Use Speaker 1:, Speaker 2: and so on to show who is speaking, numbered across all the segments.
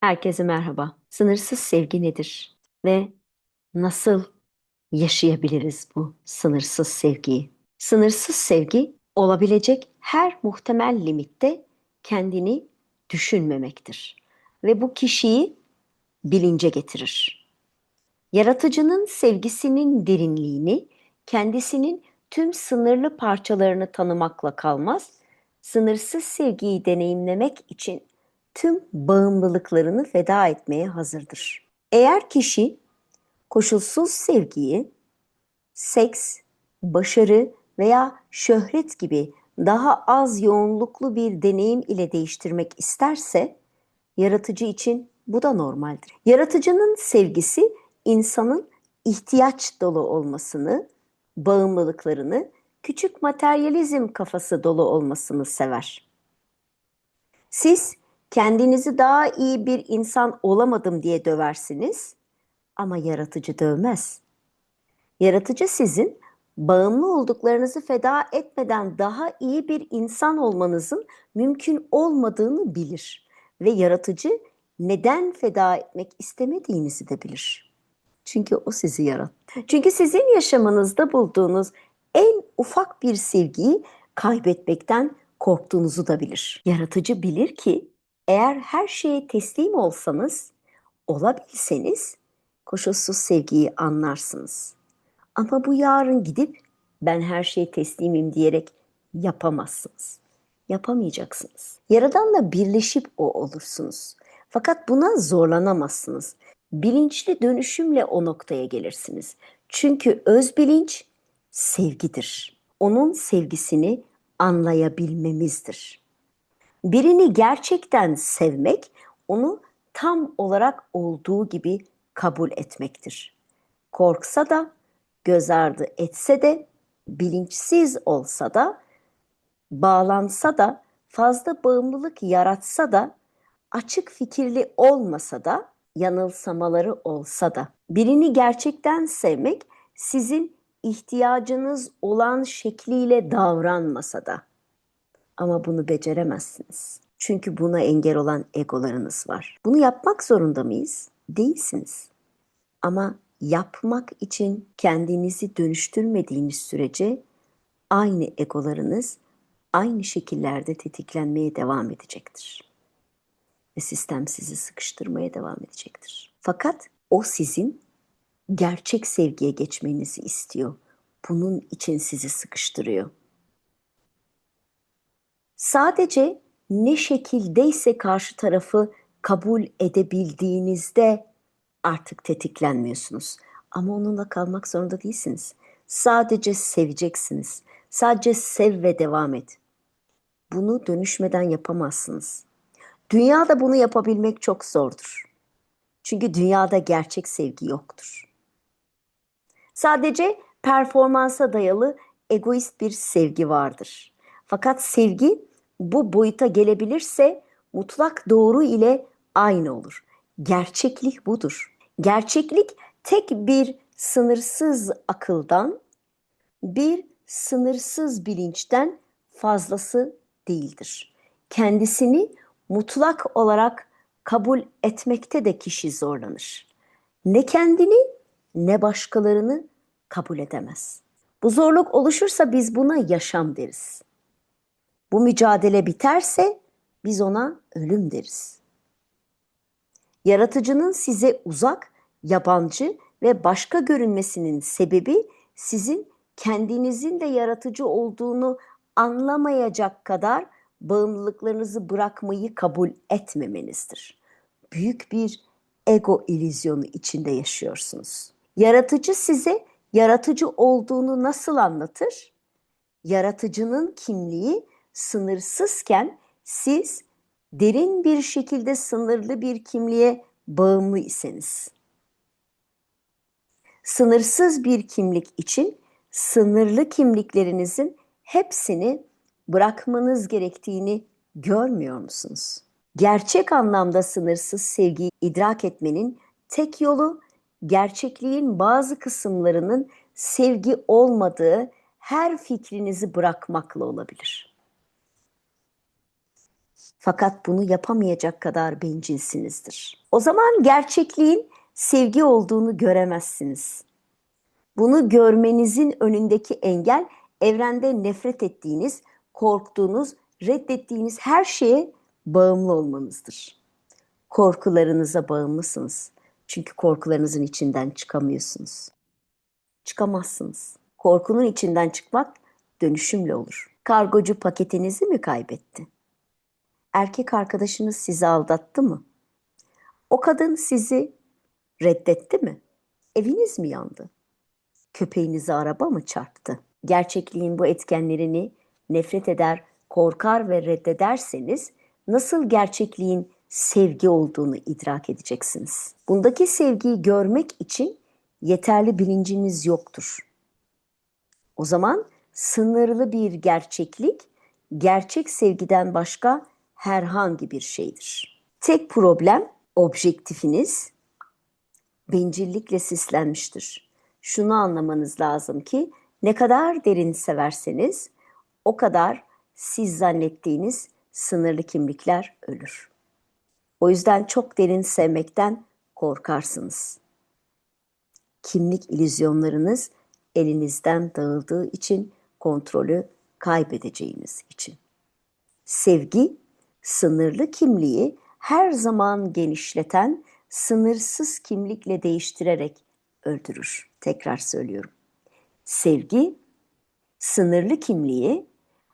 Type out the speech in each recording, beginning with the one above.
Speaker 1: Herkese merhaba. Sınırsız sevgi nedir ve nasıl yaşayabiliriz bu sınırsız sevgiyi? Sınırsız sevgi olabilecek her muhtemel limitte kendini düşünmemektir ve bu kişiyi bilince getirir. Yaratıcının sevgisinin derinliğini kendisinin tüm sınırlı parçalarını tanımakla kalmaz, sınırsız sevgiyi deneyimlemek için tüm bağımlılıklarını feda etmeye hazırdır. Eğer kişi koşulsuz sevgiyi seks, başarı veya şöhret gibi daha az yoğunluklu bir deneyim ile değiştirmek isterse yaratıcı için bu da normaldir. Yaratıcının sevgisi insanın ihtiyaç dolu olmasını, bağımlılıklarını, küçük materyalizm kafası dolu olmasını sever. Siz kendinizi daha iyi bir insan olamadım diye döversiniz ama yaratıcı dövmez. Yaratıcı sizin bağımlı olduklarınızı feda etmeden daha iyi bir insan olmanızın mümkün olmadığını bilir ve yaratıcı neden feda etmek istemediğinizi de bilir. Çünkü o sizi yarattı. Çünkü sizin yaşamınızda bulduğunuz en ufak bir sevgiyi kaybetmekten korktuğunuzu da bilir. Yaratıcı bilir ki eğer her şeye teslim olsanız, olabilseniz koşulsuz sevgiyi anlarsınız. Ama bu yarın gidip ben her şeye teslimim diyerek yapamazsınız. Yapamayacaksınız. Yaradanla birleşip o olursunuz. Fakat buna zorlanamazsınız. Bilinçli dönüşümle o noktaya gelirsiniz. Çünkü öz bilinç sevgidir. Onun sevgisini anlayabilmemizdir. Birini gerçekten sevmek, onu tam olarak olduğu gibi kabul etmektir. Korksa da, göz ardı etse de, bilinçsiz olsa da, bağlansa da, fazla bağımlılık yaratsa da, açık fikirli olmasa da, yanılsamaları olsa da, birini gerçekten sevmek sizin ihtiyacınız olan şekliyle davranmasa da. Ama bunu beceremezsiniz. Çünkü buna engel olan egolarınız var. Bunu yapmak zorunda mıyız? Değilsiniz. Ama yapmak için kendinizi dönüştürmediğiniz sürece aynı egolarınız aynı şekillerde tetiklenmeye devam edecektir. Ve sistem sizi sıkıştırmaya devam edecektir. Fakat o sizin gerçek sevgiye geçmenizi istiyor. Bunun için sizi sıkıştırıyor. Sadece ne şekildeyse karşı tarafı kabul edebildiğinizde artık tetiklenmiyorsunuz. Ama onunla kalmak zorunda değilsiniz. Sadece seveceksiniz. Sadece sev ve devam et. Bunu dönüşmeden yapamazsınız. Dünyada bunu yapabilmek çok zordur. Çünkü dünyada gerçek sevgi yoktur. Sadece performansa dayalı egoist bir sevgi vardır. Fakat sevgi bu boyuta gelebilirse mutlak doğru ile aynı olur. Gerçeklik budur. Gerçeklik tek bir sınırsız akıldan, bir sınırsız bilinçten fazlası değildir. Kendisini mutlak olarak kabul etmekte de kişi zorlanır. Ne kendini ne başkalarını kabul edemez. Bu zorluk oluşursa biz buna yaşam deriz. Bu mücadele biterse biz ona ölüm deriz. Yaratıcının size uzak, yabancı ve başka görünmesinin sebebi sizin kendinizin de yaratıcı olduğunu anlamayacak kadar bağımlılıklarınızı bırakmayı kabul etmemenizdir. Büyük bir ego illüzyonu içinde yaşıyorsunuz. Yaratıcı size yaratıcı olduğunu nasıl anlatır? Yaratıcının kimliği sınırsızken siz derin bir şekilde sınırlı bir kimliğe bağımlı iseniz. Sınırsız bir kimlik için sınırlı kimliklerinizin hepsini bırakmanız gerektiğini görmüyor musunuz? Gerçek anlamda sınırsız sevgiyi idrak etmenin tek yolu gerçekliğin bazı kısımlarının sevgi olmadığı her fikrinizi bırakmakla olabilir. Fakat bunu yapamayacak kadar bencilsinizdir. O zaman gerçekliğin sevgi olduğunu göremezsiniz. Bunu görmenizin önündeki engel evrende nefret ettiğiniz, korktuğunuz, reddettiğiniz her şeye bağımlı olmanızdır. Korkularınıza bağımlısınız. Çünkü korkularınızın içinden çıkamıyorsunuz. Çıkamazsınız. Korkunun içinden çıkmak dönüşümle olur. Kargocu paketinizi mi kaybetti? Erkek arkadaşınız sizi aldattı mı? O kadın sizi reddetti mi? Eviniz mi yandı? Köpeğinizi araba mı çarptı? Gerçekliğin bu etkenlerini nefret eder, korkar ve reddederseniz nasıl gerçekliğin sevgi olduğunu idrak edeceksiniz. Bundaki sevgiyi görmek için yeterli bilinciniz yoktur. O zaman sınırlı bir gerçeklik gerçek sevgiden başka herhangi bir şeydir. Tek problem objektifiniz bencillikle sislenmiştir. Şunu anlamanız lazım ki ne kadar derin severseniz o kadar siz zannettiğiniz sınırlı kimlikler ölür. O yüzden çok derin sevmekten korkarsınız. Kimlik ilüzyonlarınız elinizden dağıldığı için kontrolü kaybedeceğiniz için. Sevgi sınırlı kimliği her zaman genişleten sınırsız kimlikle değiştirerek öldürür. Tekrar söylüyorum. Sevgi sınırlı kimliği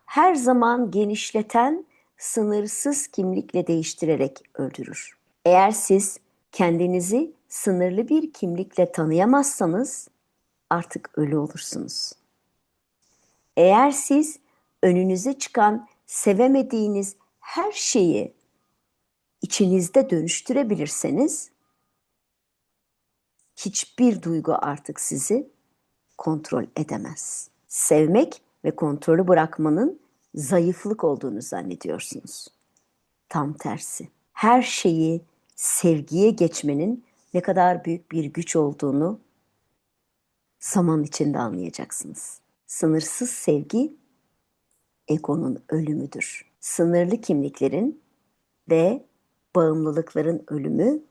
Speaker 1: her zaman genişleten sınırsız kimlikle değiştirerek öldürür. Eğer siz kendinizi sınırlı bir kimlikle tanıyamazsanız artık ölü olursunuz. Eğer siz önünüze çıkan sevemediğiniz her şeyi içinizde dönüştürebilirseniz hiçbir duygu artık sizi kontrol edemez. Sevmek ve kontrolü bırakmanın zayıflık olduğunu zannediyorsunuz. Tam tersi. Her şeyi sevgiye geçmenin ne kadar büyük bir güç olduğunu zaman içinde anlayacaksınız. Sınırsız sevgi egonun ölümüdür. Sınırlı kimliklerin ve bağımlılıkların ölümü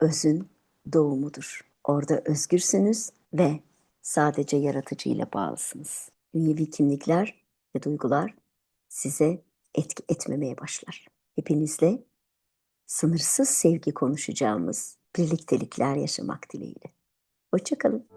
Speaker 1: özün doğumudur. Orada özgürsünüz ve sadece yaratıcı ile bağlısınız. Dünyevi kimlikler ve duygular size etki etmemeye başlar. Hepinizle sınırsız sevgi konuşacağımız birliktelikler yaşamak dileğiyle. Hoşçakalın.